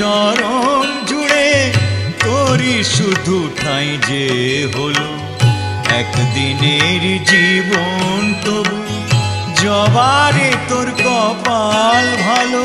চরণ জুড়ে তোরি শুধু ঠাই যে হলো। একদিনের জীবন তবু জবারে তোর কপাল ভালো।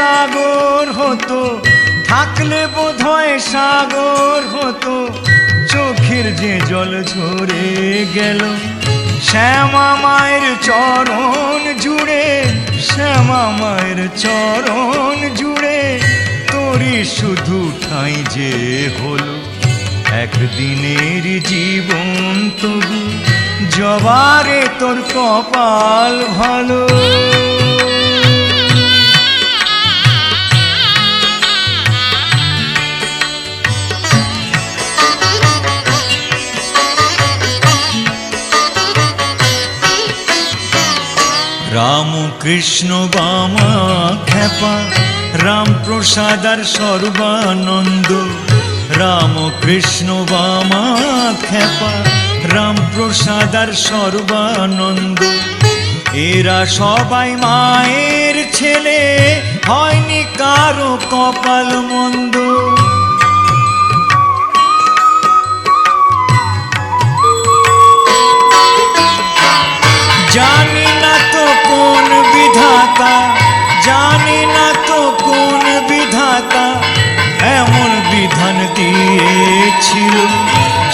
সাগর হতো, থাকলে বোধহয় সাগর হতো। চোখের যে জল ঝরে গেল, শ্যামা মায়ের চরণ জুড়ে, শ্যামা মায়ের চরণ জুড়ে তোরই শুধু ঠাঁই যে হলো। একদিনের জীবন তবু জবারে তোর কপাল ভালো। রাম কৃষ্ণ বামা খেপা রাম প্রসাদ আর সর্বানন্দ। রাম কৃষ্ণ বামা খেপা রাম প্রসাদ আর সর্বানন্দ। এরা সবাই মায়ের ছেলে, হয়নি কারও কপাল মন্দ। জানি না তো কোন বিধাতা এমন বিধান দিয়েছিল?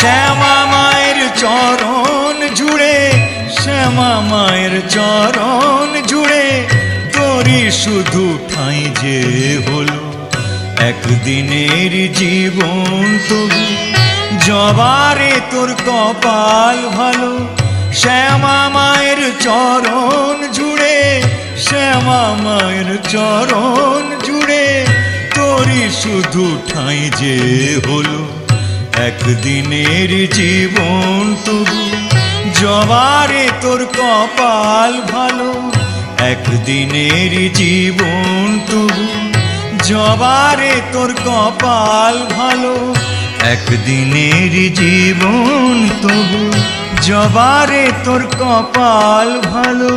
শ্যামা মায়ের চরণ জুড়ে, শ্যামা মায়ের চরণ জুড়ে তোরই শুধু ঠাঁই যে হলো। একদিনের জীবন তবু জবারে তোর কপাল ভালো। শ্যামা মায়ের চরণ জুড়ে, শ্যামা চরণ জুড়ে তোরই শুধু ঠাঁই যে হলো। একদিনের জীবন তবু জবারে তোর কপাল ভালো। একদিনের জীবন তবু জবারে তোর কপাল ভালো। একদিনের জীবন তবু জবারে তোর কপাল ভালো।